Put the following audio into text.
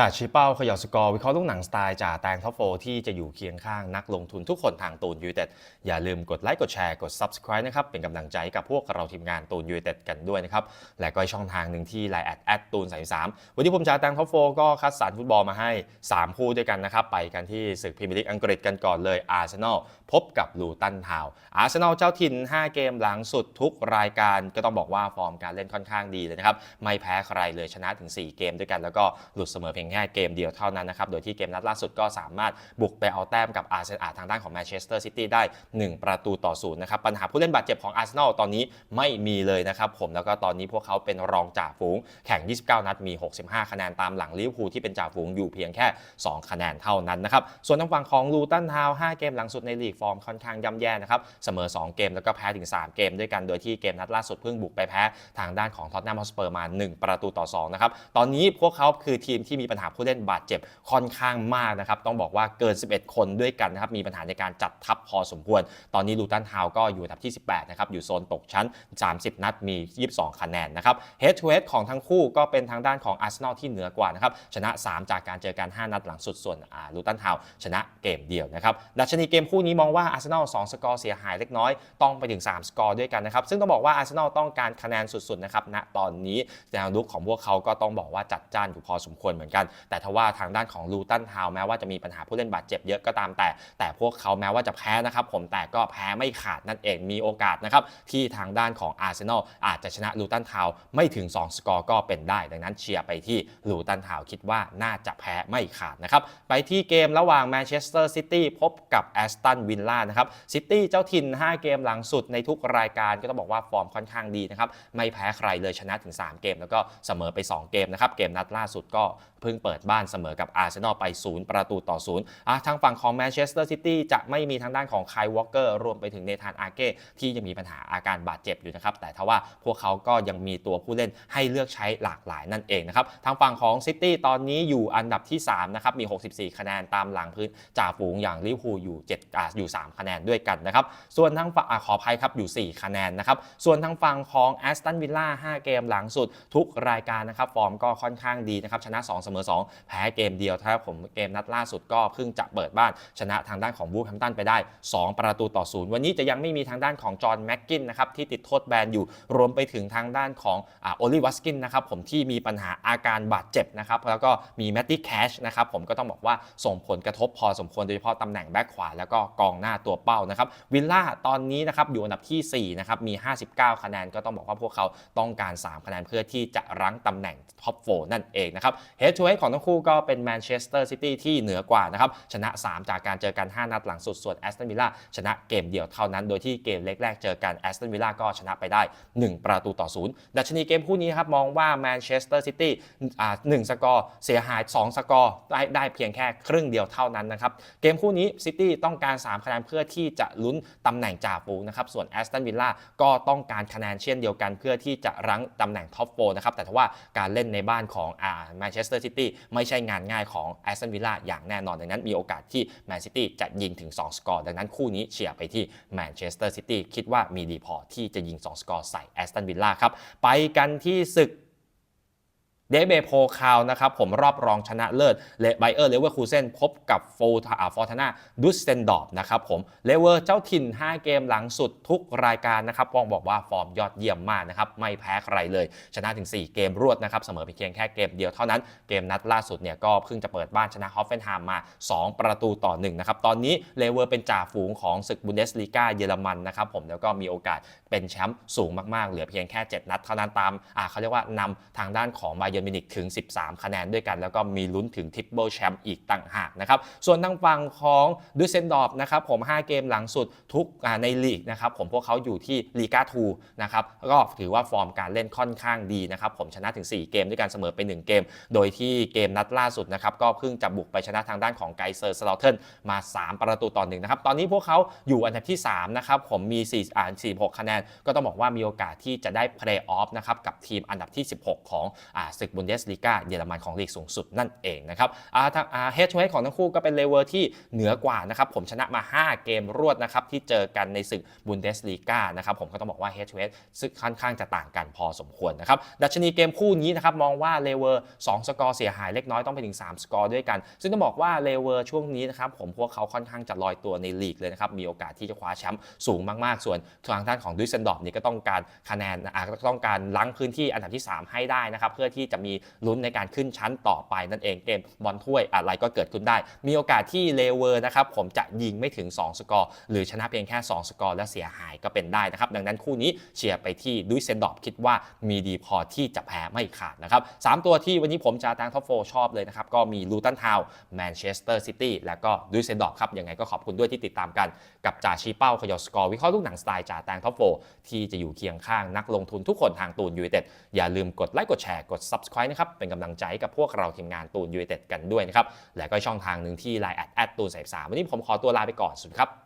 จ่าชี้เป้าขย่าสกอร์วิเคราะห์ลูกหนังสไตล์จ่าแตงท็อปโฟที่จะอยู่เคียงข้างนักลงทุนทุกคนทางตูนยูเต็ดอย่าลืมกดไลค์กดแชร์กด Subscribe นะครับ เป็นกำลังใจให้กับพวกเราทีมงานตูนยูเต็ดกันด้วยนะครับ และก็อีกช่องทางหนึ่งที่ไลน์แอดแอดตูน33วันนี้ผมจ่าแตงท็อปโฟก็คัดสรรฟุตบอลมาให้ 3 คู่ด้วยกันนะครับ ไปกันที่ศึกพรีเมียร์ลีกอังกฤษกันก่อนเลยอาร์เซนอลพบกับลูตันทาวอาร์เซนอลเจ้าถิ่น 5 เกมหลังสุดทุกรายการก็ต้องบอกว่าฟอร์มการเล่นค่อนข้างดีเลยนะครับไม่แพ้ใครเลยชนะถึง 4 เกมด้วยกันแล้วก็หลุดเสมอเพียงแค่เกมเดียวเท่านั้นนะครับ โดยที่เกมนัดล่าสุดก็สามารถบุกไปเอาแต้มกับอาร์เซนอลทางด้านของแมนเชสเตอร์ซิตี้ได้ 1 ประตูต่อศูนย์นะครับ ปัญหาผู้เล่นบาดเจ็บของอาร์เซนอลตอนนี้ไม่มีเลยนะครับผมแล้วก็ตอนนี้พวกเขาเป็นรองจ่าฝูงแข่ง 29 นัดมี 65 คะแนนตามหลังลิเวอร์พูลที่เป็นจ่าฝูงอยู่เพียงแค่ 2 คะแนนเท่านั้นนะครับส่วนทางฝั่งของลูตันทาวน์5เกมหลังสุดในลีกฟอร์มค่อนข้างย่ำแย่นะครับเสมอ 2 เกมแล้วก็แพ้ถึง 3 เกมด้วยกันโดยที่เกมนัดล่าสุดเพิ่งบุกไปแพ้ทางด้านของท็อตแนมฮอสเปอร์มา 1 ประตูต่อ2นะครับตอนนี้พวกเขาคือทีมที่มีปัญหาผู้เล่นบาดเจ็บค่อนข้างมากนะครับ ต้องบอกว่าเกิน 11 คนด้วยกันนะครับ มีปัญหาในการจัดทัพพอสมควร ตอนนี้ลูตันทาวก็อยู่อันดับที่ 18 นะครับ อยู่โซนตกชั้น 30 นัดมี 22 คะแนนนะครับเฮดทูเฮดของทั้งคู่ก็เป็นทางด้านของอาร์เซนอลที่เหนือกว่านะครับ ชนะ 3 จากการเจอกัน 5 นัดหลังสุด ส่วนลูตันทาวชนะเกมเดียวนะครับ ดัชนีเกมคู่นี้มองว่าอาร์เซนอล2สกอร์เสียหายเล็กน้อย ต้องไปถึง 3 สกอร์ด้วยกันนะครับ ซึ่งต้องบอกว่าอาร์เซนอลต้องการคะแนนสุดๆนะครับ ณ ตอนนี้แนวลุกของพวกเขาก็ต้องบอกว่าจัดจ้านอยู่พอสมควรเหมือนกันแต่ทว่าทางด้านของลูตันทาวแม้ว่าจะมีปัญหาผู้เล่นบาดเจ็บเยอะก็ตามแต่ แต่พวกเขาแม้ว่าจะแพ้นะครับผมแต่ก็แพ้ไม่ขาดนั่นเองมีโอกาสนะครับที่ทางด้านของอาร์เซนอลอาจจะชนะลูตันทาวไม่ถึง 2 สกอร์ก็เป็นได้ ดังนั้นเชียร์ไปที่ลูตันทาวคิดว่าน่าจะแพ้ไม่ขาดนะครับไปที่เกมระหว่างแมนเชสเตอร์ซิตี้พบกับแอสตันวิลล่านะครับซิตี้เจ้าถิ่น 5 เกมหลังสุดในทุกรายการก็ต้องบอกว่าฟอร์มค่อนข้างดีนะครับไม่แพ้ใครเลยชนะถึง 3 เกม แล้วก็เสมอไป 2 เกมนะครับเกมนัดล่าสุดก็เพิ่งเปิดบ้านเสมอกับอาร์เซนอลไป 0 ประตูต่อ 0อะทางฝั่งของแมนเชสเตอร์ซิตี้จะไม่มีทางด้านของไคลวอลเกอร์รวมไปถึงเนธานอาเก้ที่ยังมีปัญหาอาการบาดเจ็บอยู่นะครับ แต่ทว่าพวกเขาก็ยังมีตัวผู้เล่นให้เลือกใช้หลากหลายนั่นเองนะครับ ทางฝั่งของซิตี้ตอนนี้อยู่อันดับที่ 3 นะครับ มี 64 คะแนนตามหลังพื้นจ่าฝูงอย่างลิเวอร์พูลอยู่7อ่าอยู่ 3 คะแนนด้วยกันนะครับ ส่วนทางฝั่งอะขออภัยครับอยู่ 4 คะแนนนะครับ ส่วนทางฝั่งของแอสตันวิลล่า5เกมหลังสุดทุกรายการนะครับฟอร์มก็ค่อนข้างดีนะครับชนะ2สมอ2 แพ้เกมเดียวถ้าผมเกมนัดล่าสุดก็เพิ่งจะเปิดบ้านชนะทางด้านของบูแฮมตันไปได้ 2 ประตูต่อศูนย์วันนี้จะยังไม่มีทางด้านของจอห์นแม็กกินนะครับที่ติดโทษแบนอยู่รวมไปถึงทางด้านของโอลิวัสกินนะครับผมที่มีปัญหาอาการบาดเจ็บนะครับแล้วก็มีแมตตี้แคชนะครับผมก็ต้องบอกว่าส่งผลกระทบพอสมควรโดยเฉพาะตำแหน่งแบ็คขวาแล้วก็กองหน้าตัวเป้านะครับวิลล่าตอนนี้นะครับอยู่อันดับทีสี่4นะครับมี 59 คะแนนก็ต้องบอกว่าพวกเขาต้องการ 3 คะแนนเพื่อที่จะรั้งตำแหน่งท็อปโฟนั่นเองนะครับเฮดทูเฮดของทั้งคู่ก็เป็นแมนเชสเตอร์ซิตี้ที่เหนือกว่านะครับชนะ 3 จากการเจอกัน 5 นัดหลังสุดส่วนแอสตันวิลล่าชนะเกมเดียวเท่านั้น โดยที่เกมเล็กแรกเจอกันแอสตันวิลล่าก็ชนะไปได้ 1 ประตูต่อศูนย์ดัชนีเกมคู่นี้ครับมองว่าแมนเชสเตอร์ซิตี้อ่าหนึ่งสกอร์เสียหาย 2 สกอร์ได้ได้เพียงแค่ครึ่งเดียวเท่านั้นนะครับเกมคู่นี้ซิตี้ต้องการ 3 คะแนนเพื่อที่จะลุ้นตำแหน่งจ่าฝูงนะครับส่วนแอสตันวิลล่าก็ต้องการคะแนนเช่นเดียวกัน เพื่อที่จะรั้งตำแหน่งท็อปโฟนะครับแต่ถ้าว่าการเล่นในบ้านของอ่าแมนเชสเตอร์ซิตี้ไม่ใช่งานง่ายของแอสตันวิลล่าอย่างแน่นอนดังนั้นมีโอกาสที่แมนซิตี้จะยิงถึง 2 สกอร์ ดังนั้นคู่นี้เชียร์ไปที่แมนเชสเตอร์ซิตี้คิดว่ามีดีพอที่จะยิง 2 สกอร์ใส่แอสตันวิลล่าครับไปกันที่ศึก เดเบโพคาวนะครับผมรอบรองชนะเลิศเลไบเออร์เลเวอร์คูเซนพบกับโฟฟอร์ทนาดุสเซนดอร์ฟนะครับผมเลเวอร์เจ้าถิ่น 5 เกมหลังสุดทุกรายการนะครับปองบอกว่าฟอร์มยอดเยี่ยมมากนะครับไม่แพ้ใครเลย ชนะถึง 4 เกมรวดนะครับเสมอเพียงแค่เกมเดียวเท่านั้นเกมนัดล่าสุดเนี่ยก็เพิ่งจะเปิดบ้านชนะฮอฟเฟนไฮม์มา 2 ประตูต่อ1นะครับตอนนี้เลเวอร์เป็นจ่าฝูงของศึกบุนเดสลีกาเยอรมันนะครับผมแล้วก็มีโอกาสเป็นแชมป์สูงมากๆ เหลือเพียงแค่ 7 นัดเท่านั้นตามอ่าเขาเรียกว่านำทางด้านของบาเยอร์มินิกถึง 13 คะแนนด้วยกัน แล้วก็มีลุ้นถึงทิปเบิลแชมป์อีกต่างหากนะครับ ส่วนทางฝั่งของดูเซนดอฟนะครับผม 5 เกมหลังสุดทุกในลีกนะครับผมพวกเขาอยู่ที่ลีกาทูนะครับก็ถือว่าฟอร์มการเล่นค่อนข้างดีนะครับผมชนะถึง 4 เกมด้วยกันเสมอไป 1 เกม โดยที่เกมนัดล่าสุดนะครับก็เพิ่งจะบุกไปชนะทางด้านของไกเซอร์สลอเทนมา 3 ประตูต่อหนึ่งนะครับตอนนี้พวกเขาอยู่อันดับที่3นะครับผมมี4อ่า46 คะแนน ก็ต้องบอกว่ามีโอกาสที่จะได้เพลย์ออฟนะครับกับทีมอันดับที่ 16 ของอ่าศึกกบุนเดสลีกาเยอรมันของลีกสูงสุดนั่นเองนะครับอาทางอาเฮดทูเฮดของทั้งคู่ก็เป็นเลเวอร์ที่เหนือกว่านะครับผมชนะมา 5 เกมรวดนะครับที่เจอกันในศึกบุนเดสลีกานะครับผมก็ต้องบอกว่าเฮดทูเฮดซึ่งค่อนข้างจะต่างกันพอสมควรนะครับดัชนีเกมคู่นี้นะครับมองว่าเลเวอร์2สกอร์เสียหายเล็กน้อยต้องไปถึง 3 สกอร์ด้วยกัน ซึ่งต้องบอกว่าเลเวอร์ช่วงนี้นะครับผมพวกเขาค่อนข้างจะลอยตัวในลีกเลยนะครับมีโอกาสที่จะคว้าแชมป์สูงมากๆ ส่วนทางด้านของดุยเซนดอร์ฟนี่ก็ต้องการคะแนนอ่าก็ต้องการล้างพื้นที่อันดับที่ 3 ให้ได้นะครับเพื่อที่จะมีลุ้นในการขึ้นชั้นต่อไปนั่นเองเกมบอลถ้วยอะไรก็เกิดขึ้นได้ มีโอกาสที่เลเวอร์นะครับผมจะยิงไม่ถึง 2 สกอร์ หรือชนะเพียงแค่ 2 สกอร์และเสียหายก็เป็นได้นะครับ ดังนั้นคู่นี้เชียร์ไปที่ดุยเซนดอร์ฟคิดว่ามีดีพอที่จะแพ้ไม่ขาดนะครับสามตัวที่วันนี้ผมจะตางท็อปโฟชอบเลยนะครับ ก็มีลูตันทาวแมนเชสเตอร์ซิตี้และก็ดุยเซนดอร์ฟครับยังไงก็ขอบคุณด้วยที่ติดตามกันกับจ่าชีเป้าขยอสกอร์วิเคราะห์ลูกหนังสไตล์จ่าแตงท็อปโฟที่จะอยู่เคียงข้างนักลงทุนทุกคนทางตูนยูเต็ดอย่าลืมกดไลค์กดแชร์กด Subscribe นะครับ เป็นกำลังใจให้กับพวกเราทีมงานตูนยู i เต็ดกันด้วยนะครับ และก็ช่องทางหนึ่งที่ไลน์แอดแอดตูนสายสามวันนี้ผมขอตัวลาไปก่อน สวัสดีครับ